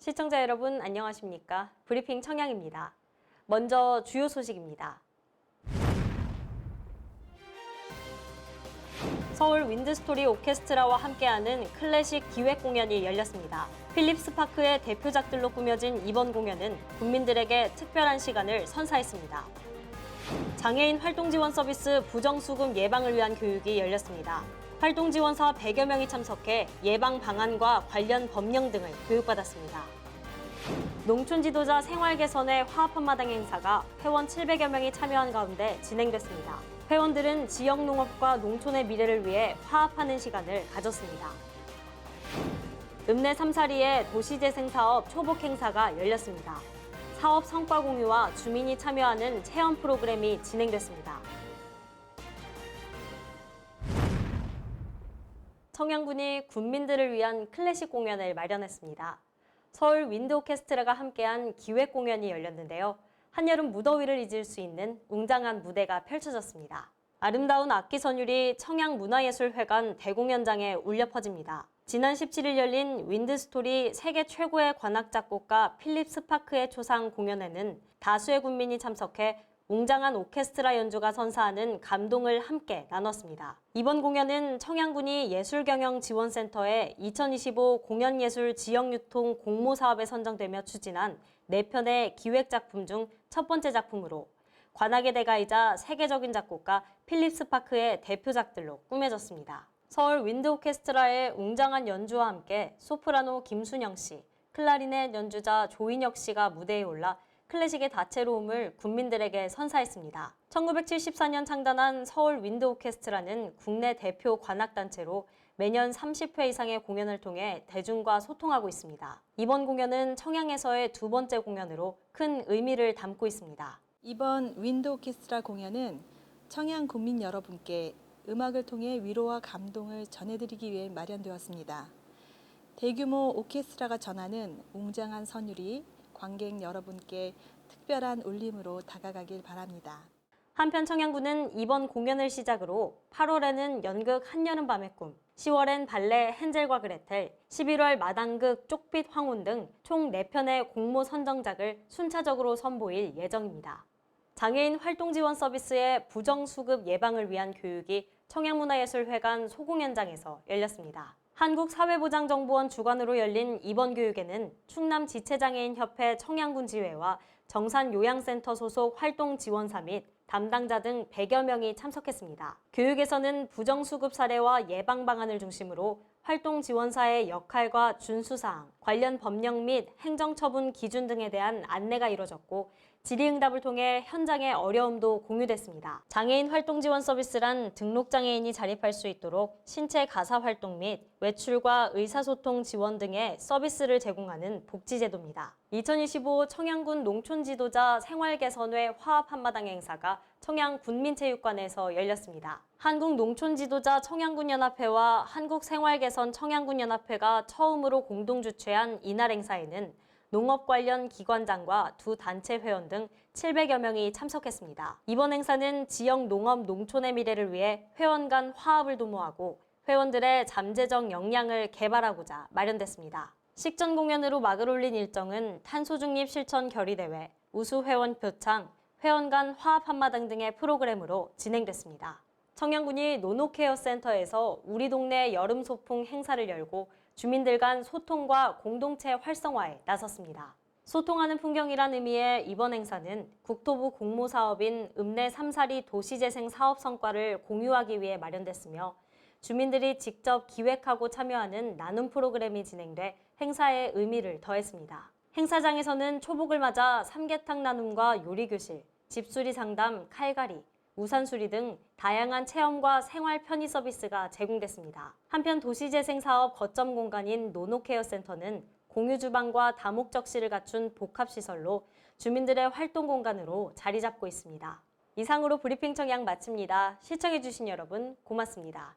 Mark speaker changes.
Speaker 1: 시청자 여러분 안녕하십니까? 브리핑 청양입니다. 먼저 주요 소식입니다. 서울 윈드스토리 오케스트라와 함께하는 클래식 기획 공연이 열렸습니다. 필립스 파크의 대표작들로 꾸며진 이번 공연은 국민들에게 특별한 시간을 선사했습니다. 장애인 활동 지원 서비스 부정수급 예방을 위한 교육이 열렸습니다. 활동 지원사 100여 명이 참석해 예방 방안과 관련 법령 등을 교육받았습니다. 농촌 지도자 생활 개선의 화합 한마당 행사가 회원 700여 명이 참여한 가운데 진행됐습니다. 회원들은 지역 농업과 농촌의 미래를 위해 화합하는 시간을 가졌습니다. 읍내 삼사리의 도시재생 사업 초복 행사가 열렸습니다. 사업 성과 공유와 주민이 참여하는 체험 프로그램이 진행됐습니다. 청양군이 군민들을 위한 클래식 공연을 마련했습니다. 서울 윈드 오케스트라가 함께한 기획 공연이 열렸는데요. 한여름 무더위를 잊을 수 있는 웅장한 무대가 펼쳐졌습니다. 아름다운 악기 선율이 청양문화예술회관 대공연장에 울려 퍼집니다. 지난 17일 열린 윈드스토리 세계 최고의 관악 작곡가 필립 스파크의 초상 공연에는 다수의 군민이 참석해 웅장한 오케스트라 연주가 선사하는 감동을 함께 나눴습니다. 이번 공연은 청양군이 예술경영지원센터의 2025 공연예술 지역유통 공모 사업에 선정되며 추진한 4편의 기획작품 중 첫 번째 작품으로 관악의 대가이자 세계적인 작곡가 필립 스 파크의 대표작들로 꾸며졌습니다. 서울 윈드 오케스트라의 웅장한 연주와 함께 소프라노 김순영 씨, 클라리넷 연주자 조인혁 씨가 무대에 올라 클래식의 다채로움을 국민들에게 선사했습니다. 1974년 창단한 서울 윈드 오케스트라는 국내 대표 관악단체로 매년 30회 이상의 공연을 통해 대중과 소통하고 있습니다. 이번 공연은 청양에서의 두 번째 공연으로 큰 의미를 담고 있습니다.
Speaker 2: 이번 윈드 오케스트라 공연은 청양 국민 여러분께 음악을 통해 위로와 감동을 전해드리기 위해 마련되었습니다. 대규모 오케스트라가 전하는 웅장한 선율이 관객 여러분께 특별한 울림으로 다가가길 바랍니다.
Speaker 1: 한편 청양군은 이번 공연을 시작으로 8월에는 연극 한여름 밤의 꿈, 10월엔 발레 헨젤과 그레텔, 11월 마당극 쪽빛 황혼 등 총 4편의 공모 선정작을 순차적으로 선보일 예정입니다. 장애인 활동 지원 서비스의 부정 수급 예방을 위한 교육이 청양문화예술회관 소공연장에서 열렸습니다. 한국사회보장정보원 주관으로 열린 이번 교육에는 충남 지체장애인 협회 청양군 지회와 정산 요양센터 소속 활동 지원사 및 담당자 등 100여 명이 참석했습니다. 교육에서는 부정수급 사례와 예방 방안을 중심으로 활동 지원사의 역할과 준수사항, 관련 법령 및 행정처분 기준 등에 대한 안내가 이뤄졌고 질의응답을 통해 현장의 어려움도 공유됐습니다. 장애인 활동 지원 서비스란 등록장애인이 자립할 수 있도록 신체 가사 활동 및 외출과 의사소통 지원 등의 서비스를 제공하는 복지제도입니다. 2025 청양군 농촌지도자 생활개선회 화합 한마당 행사가 청양 군민체육관에서 열렸습니다. 한국농촌지도자 청양군연합회와 한국생활개선 청양군연합회가 처음으로 공동 주최한 이날 행사에는 농업 관련 기관장과 두 단체 회원 등 700여 명이 참석했습니다. 이번 행사는 지역 농업 농촌의 미래를 위해 회원 간 화합을 도모하고 회원들의 잠재적 역량을 개발하고자 마련됐습니다. 식전 공연으로 막을 올린 일정은 탄소 중립 실천 결의대회, 우수 회원 표창, 회원 간 화합 한마당 등의 프로그램으로 진행됐습니다. 청양군이 노노케어 센터에서 우리 동네 여름 소풍 행사를 열고 주민들 간 소통과 공동체 활성화에 나섰습니다. 소통하는 풍경이란 의미의 이번 행사는 국토부 공모 사업인 읍내 삼사리 도시재생 사업 성과를 공유하기 위해 마련됐으며 주민들이 직접 기획하고 참여하는 나눔 프로그램이 진행돼 행사의 의미를 더했습니다. 행사장에서는 초복을 맞아 삼계탕 나눔과 요리 교실, 집수리 상담, 칼갈이, 우산 수리 등 다양한 체험과 생활 편의 서비스가 제공됐습니다. 한편 도시재생 사업 거점 공간인 노노케어 센터는 공유 주방과 다목적실을 갖춘 복합시설로 주민들의 활동 공간으로 자리 잡고 있습니다. 이상으로 브리핑 청양 마칩니다. 시청해주신 여러분 고맙습니다.